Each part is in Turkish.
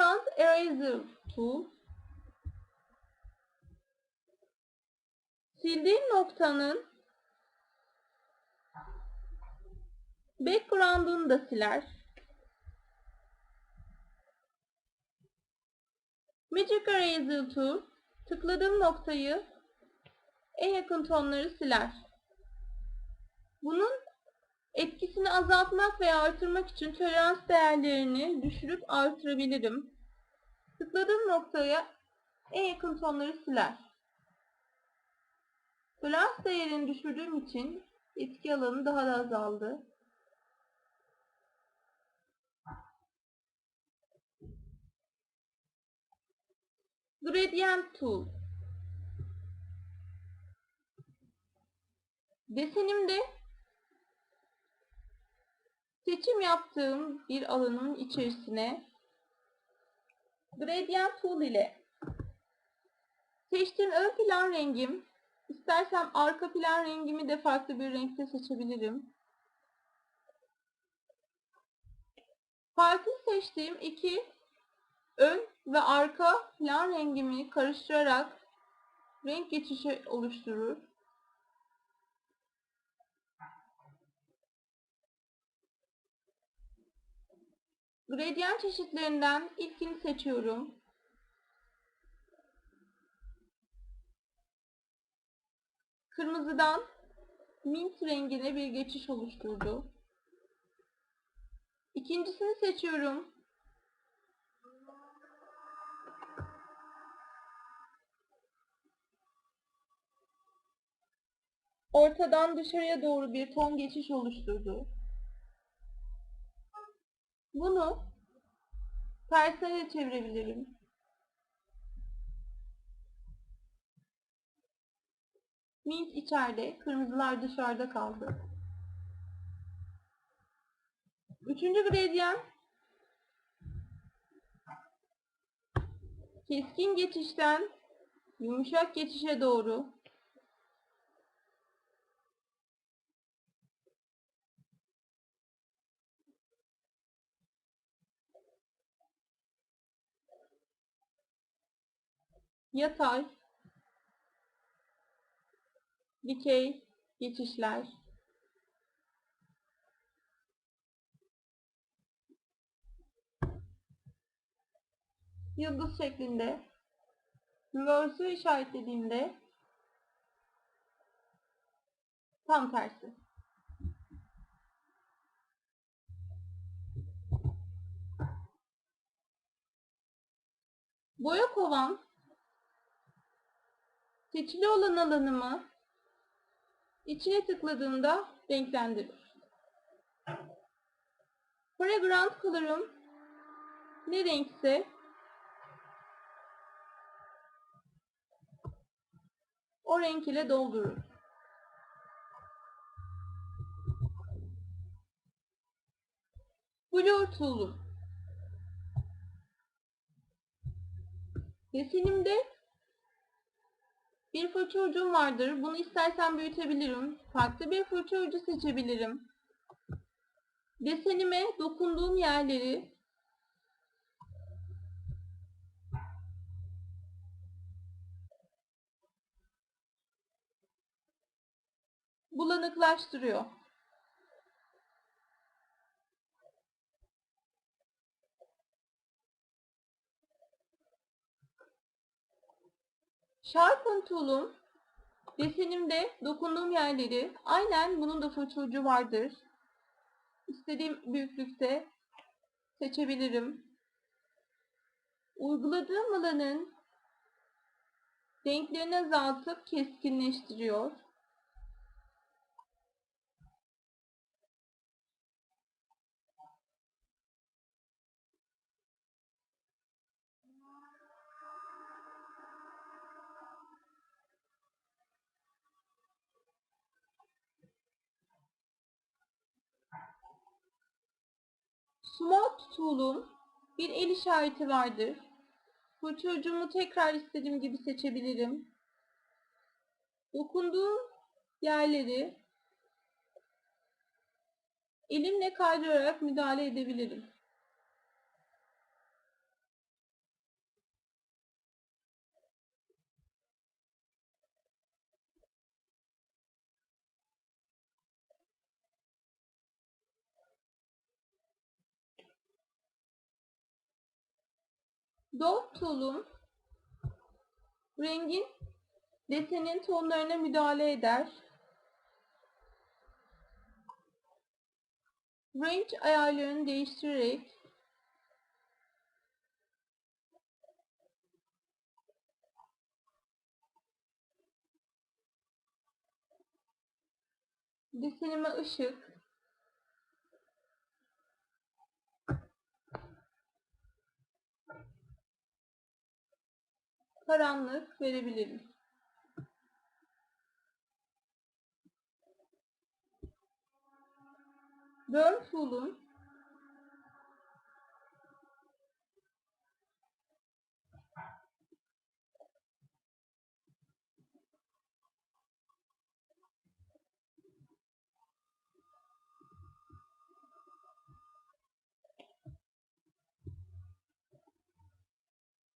Background Eraser Tool Sildiğim noktanın background'unu da siler. Magic Eraser Tool tıkladığım noktayı en yakın tonları siler. Bunun etkisini azaltmak veya artırmak için tolerans değerlerini düşürüp artırabilirim. Tıkladığım noktaya en yakın tonları siler. Tolerans değerini düşürdüğüm için etki alanı daha da azaldı. Gradient Tool Desenimde seçim yaptığım bir alanın içerisine Gradient Tool ile seçtiğim ön plan rengim istersem arka plan rengimi de farklı bir renkte seçebilirim. Farklı seçtiğim iki ön ve arka plan rengimi karıştırarak renk geçişi oluşturur. Gradient çeşitlerinden ilkini seçiyorum. Kırmızıdan mint rengine bir geçiş oluşturdu. İkincisini seçiyorum. Ortadan dışarıya doğru bir ton geçiş oluşturdu. Bunu tersine çevirebilirim. Mint içeride, kırmızılar dışarıda kaldı. Üçüncü gradient keskin geçişten yumuşak geçişe doğru yatay, dikey. Geçişler, yıldız şeklinde. Reverse'ü işaretlediğimde tam tersi. Boya kovan seçili olan alanımı içine tıkladığımda renklendirir. Foreground color'ım ne renkse o renk ile doldurur. Blur tool'um Desenimde bir fırça ucum vardır. Bunu istersen büyütebilirim. Farklı bir fırça ucu seçebilirim. Desenime dokunduğum yerleri bulanıklaştırıyor. Sharpen tool'um desenimde dokunduğum yerleri aynen bunun da fırça ucu vardır. İstediğim büyüklükte seçebilirim. Uyguladığım alanın renklerini azaltıp keskinleştiriyor. Smooth tool'un bir el işareti vardır. Fırça ucumu tekrar istediğim gibi seçebilirim. Dokunduğum yerleri elimle kaydırarak müdahale edebilirim. Dot tool'um rengin desenin tonlarına müdahale eder. Range ayarlarını değiştirerek desenime ışık karanlık verebilirim. Burn tool'un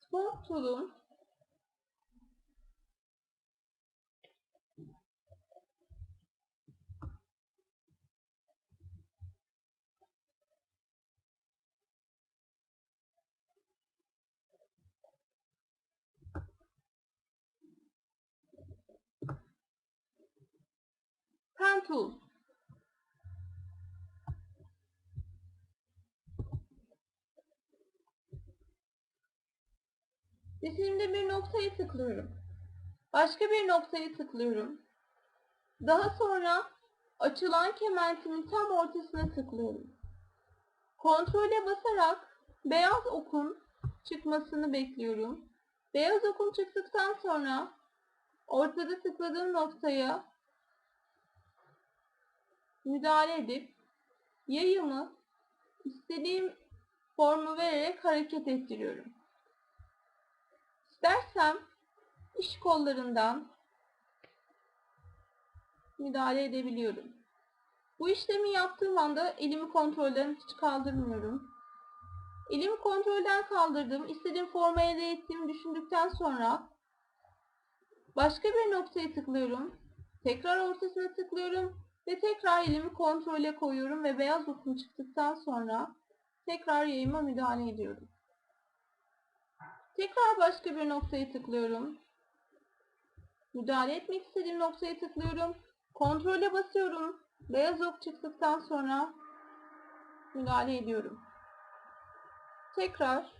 Spot tool'un Pen tool. Resimde bir noktaya tıklıyorum. Başka bir noktaya tıklıyorum. Daha sonra açılan kementimin tam ortasına tıklıyorum. Kontrole basarak beyaz okun çıkmasını bekliyorum. Beyaz okun çıktıktan sonra ortada tıkladığım noktaya müdahale edip yayımı istediğim formu vererek hareket ettiriyorum. İstersem iş kollarından müdahale edebiliyorum. Bu işlemi yaptığım anda elimi kontrolden hiç kaldırmıyorum. Elimi kontrolden kaldırdım. İstediğim formu elde ettiğimi düşündükten sonra başka bir noktaya tıklıyorum. Tekrar ortasına tıklıyorum ve tekrar elimi kontrole koyuyorum ve beyaz okum çıktıktan sonra tekrar yayıma müdahale ediyorum. Tekrar başka bir noktaya tıklıyorum. Müdahale etmek istediğim noktaya tıklıyorum. Kontrole basıyorum. Beyaz ok çıktıktan sonra müdahale ediyorum. Tekrar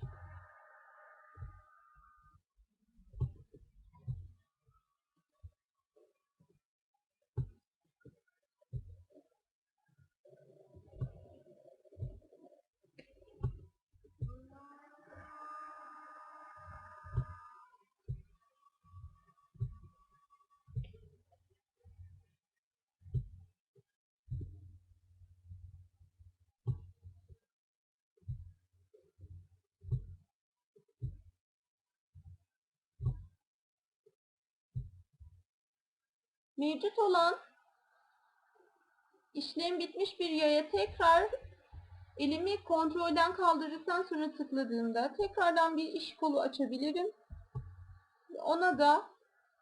mevcut olan işlem bitmiş bir yaya tekrar elimi kontrolden kaldırdıktan sonra tıkladığımda tekrardan bir iş kolu açabilirim. Ona da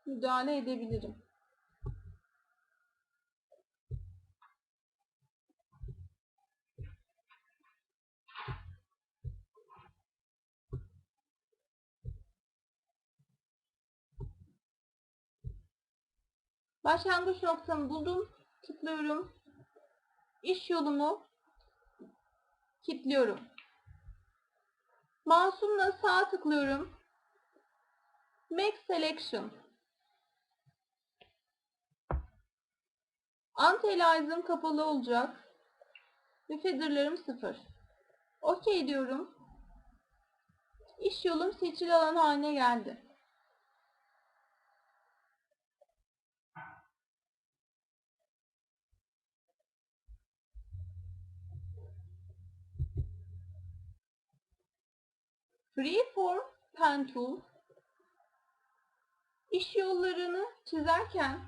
müdahale edebilirim. Başlangıç noktamı buldum. Tıklıyorum. İş yolumu kilitliyorum. Mouse'umla sağ tıklıyorum. Make Selection. Anti-Alias'ım kapalı olacak. Ve feather'larım sıfır. OK diyorum. İş yolum seçili alan haline geldi. Freeform Pen Tool iş yollarını çizerken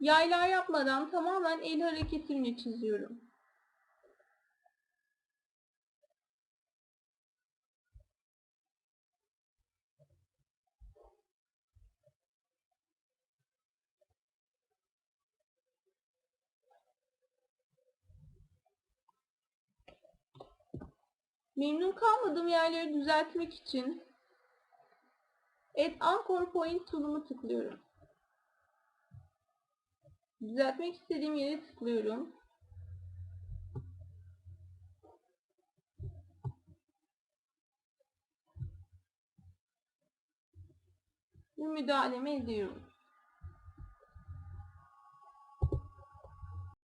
yaylar yapmadan tamamen el hareketimle çiziyorum. Memnun kalmadığım yerleri düzeltmek için Add Anchor Point tool'umu tıklıyorum. Düzeltmek istediğim yere tıklıyorum. Ve müdahalemi ediyorum.